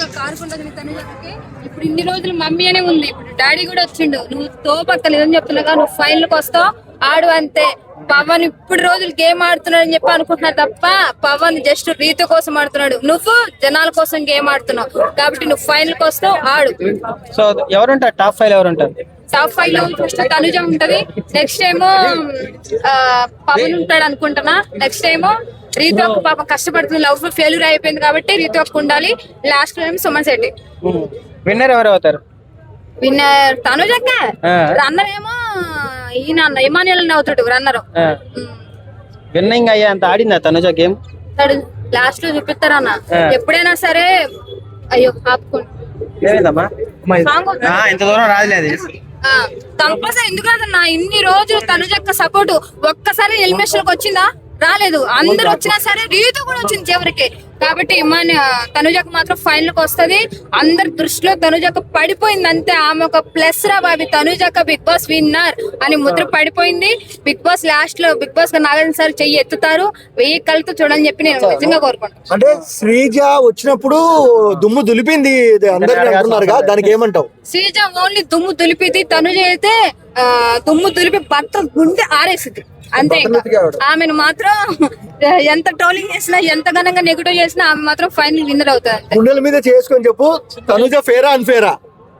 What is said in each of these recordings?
మంచిగా కారుకుంటుంది ఇప్పుడు ఇన్ని రోజులు మమ్మీ అనే ఉంది. ఇప్పుడు డాడీ కూడా వచ్చిండు. నువ్వు తోపక్కలేదని చెప్తున్నాగా నువ్వు ఫైనల్కి వస్తావు. ఆడు అంతే. పవన్ ఇప్పుడు రోజులు గేమ్ ఆడుతున్నాడు అని చెప్పి అనుకుంటున్నా తప్ప పవన్ జస్ట్ రీతు కోసం ఆడుతున్నాడు. నువ్వు జనాల కోసం గేమ్ ఆడుతున్నావు. కాబట్టి నువ్వు ఫైనల్కి వస్తావు. ఆడు. సో ఎవరుంటారు? టాప్ ఫైవ్ ఎవరుంటారు? టాప్ ఫైవ్లో ఫస్ట్ తనుజ ఉంటది. నెక్స్ట్ ఏమో పవన్ ఉంటాడు అనుకుంటున్నా. నెక్స్ట్ ఏమో రీతు ఒక పాపం కష్టపడుతుంది లవ్ ఫెయిల్యూర్ అయిపోయింది కాబట్టి రీతు ఒక్క ఉండాలి. లాస్ట్లో ఏమో సుమన్ శెట్టి. విన్నర్ ఎవరు అవుతారు? విన్నర్ తనుజక్క. రన్నర్ ఏమో ఈయన అన్న ఇమానియల్ అవుతాడు రన్నర్ విన్నింగ్ అయ్యే అంత ఆడిందా తనుజ గేమ్? లాస్ట్లో చూపిస్తారన్న. ఎప్పుడైనా సరే అయ్యో ఇంత దూరం రాదులేదు కంపల్సరీ ఎందుకు రాదన్నా? ఇన్ని రోజులు తనుజక్క సపోర్ట్ ఒక్కసారి ఎలిమినేషన్ వచ్చిందా? రాలేదు. అందరు వచ్చినా సరే రీతు కూడా వచ్చింది చివరికి. కాబట్టి మన తనుజకు మాత్రం ఫైనల్కి వస్తది. అందరి దృష్టిలో తనుజక్క పడిపోయింది అంతే. ఆమె ఒక ప్లస్ రా బాబి. తనుజక్క బిగ్ బాస్ విన్నర్ అని ముద్ర పడిపోయింది. బిగ్ బాస్ లాస్ట్లో బిగ్ బాస్ నాగార్జున సార్ చెయ్యి ఎత్తుతారు. వెయ్యి కలుతూ చూడని చెప్పి నేను నిజంగా కోరుకుంటాను అంటే శ్రీజ వచ్చినప్పుడు దుమ్ము దులిపింది అంటున్నారుగా. దానికి ఏమంటావు? శ్రీజ ఓన్లీ దుమ్ము దులిపిది. తనుజ అయితే దుమ్ము దులిపి భర్త గుండె ఆరేసింది. అంతే ఆమెను మాత్రం ఎంత ట్రోలింగ్ చేసినా ఎంత ఘనంగా నెగిటివ్ చేసినా ఆమె మాత్రం ఫైనల్ విన్నర్ అవుతుంది గుండెల మీద చేసుకొని చెప్పు తనుజ ఫేరా అన్ఫేరా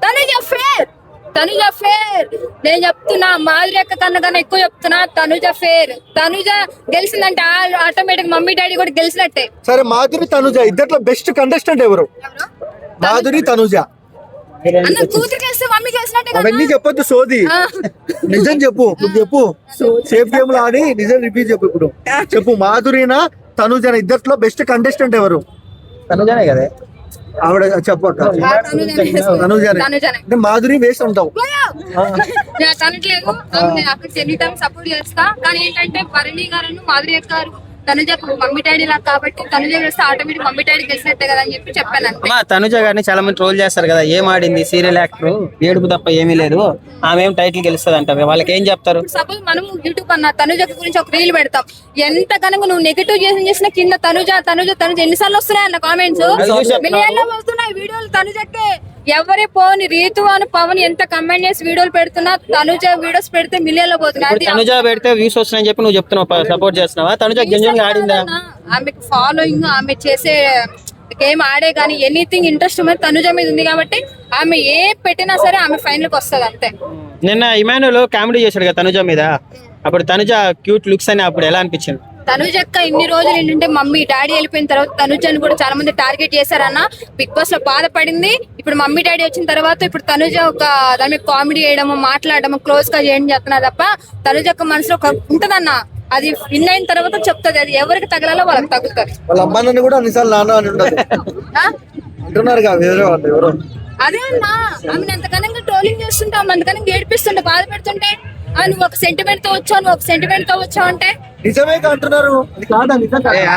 తనుజ ఫేర్ తనుజ ఫేర్ నేను చెప్తున్నా మాధురి అక్క కన్నా కన్నా ఎక్కువ చెప్తున్నా తనుజ ఫేర్ తనుజ గెలిచిందంటే ఆటోమేటిక్ మమ్మీ డాడీ కూడా గెలిచినట్టే. సరే మాధురి తనుజ ఇద్దట్లో బెస్ట్ కంటెస్టెంట్ ఎవరు? మాధురి తనుజ. అన్న కూతురు అవన్నీ చెప్పొద్దు సోది. నిజం చెప్పు నువ్వు చెప్పు. సేఫ్ గేమ్లో ఆడి నిజం రిపీట్ చెప్పు ఇప్పుడు. చెప్పు మాధురినా తనుజన ఇద్దట్లో బెస్ట్ కంటెస్టెంట్ ఎవరు? తనుజనే కదా. ఆవిడ చెప్పు అక్క. ఆ, తనుజనే. అంటే మాధురి వేస్ట్ నేను తనట్లేదు సపోర్ట్ చేస్తా. కానీ ఏంటంటే భరణి గారు మాధురి గారు తనుజ మమ్మీ డాడీ కాబట్టి తనుజ వేస్తే ఆటోమేటిక్ మమ్మీ డాడీ గెలిచినట్టే కదా అని చెప్పి చెప్పాను అంతే. అమ్మా తనుజ గారిని చాలా మంది ట్రోల్ చేస్తారు కదా ఏం ఆడింది సీరియల్ యాక్టర్ ఏడుపు తప్ప ఏమీ లేదు. ఆమె ఏం టైటిల్ గెలుస్తుంది అంటారు వాళ్ళకి ఏం చెప్తారు? సపోజ్ మనం యూట్యూబ్ అన్న తనుజ గురించి ఒక రీల్ పెడతాం. ఎంత కనుక నువ్వు నెగిటివ్ చేసిన చేసిన కింద తనుజ తనుజ తనుజ ఎన్నిసార్లు వస్తున్నాయి అన్న కామెంట్స్. మిలియన్లో వస్తున్నాయి వీడియోలు తనుజకే. ఎవరి పోని రీతు అని పవన్ ఎంత కమెంట్ చేసి వీడియోలు పెడుతున్నా తనుజ వీడియోస్ పెడితే మిలియన్లో అది తనుజ పెడితే వ్యూస్ వస్తున్నాయని చెప్పి నువ్వు చెప్తున్నావు సపోర్ట్ చేస్తున్నావా? తనుజ గింజంగా ఆడిందా? ఆమెకు ఫాలోయింగ్ ఆమె చేసే గేమ్ ఆడే కానీ ఎనీథింగ్ ఇంట్రెస్ట్ మీద తనుజ మీద ఉంది కాబట్టి ఆమె ఏ పెట్టినా సరే ఆమె ఫైనల్కి వస్తుంది అంతే. నిన్న ఇమానులు కామెడీ చేశాడు కదా తనుజ మీద. అప్పుడు తనుజ క్యూట్ లుక్స్ అని అప్పుడు ఎలా అనిపించింది? తనుజ అక్క ఇన్ని రోజులు ఏంటంటే మమ్మీ డాడీ వెళ్ళిపోయిన తర్వాత తనుజని కూడా చాలా మంది టార్గెట్ చేశారన్న. బిగ్ బాస్లో బాధపడింది. ఇప్పుడు మమ్మీ డాడీ వచ్చిన తర్వాత ఇప్పుడు తనుజ ఒక దాని మీద కామెడీ చేయడము మాట్లాడడము క్లోజ్గా చేయడం చేస్తున్నా తప్ప తనుజ అక్క మనసులో ఒక ఉంటదన్న. అది విన్ అయిన తర్వాత చెప్తుంది. అది ఎవరికి తగలాలో వాళ్ళకి తగ్గుతుంది వాళ్ళ అమ్మాయిని కూడా అన్నిసార్లు నాన్న అని ఉండదు? అంటున్నారు కదా వేరే వాళ్ళు ఎవరో. అదే అన్నా. ఆమెను అంతకనంగా ట్రోలింగ్ చేస్తుంటాం అంతకనంగా ఏడిపిస్తుంటే బాధ పెడుతుంటే ఆ, నువ్వు ఒక సెంటిమెంట్తో వచ్చావు నువ్వు ఒక సెంటిమెంట్తో వచ్చావు అంటే నిజమే అంటున్నారు అది కాదా నిజం కాదా?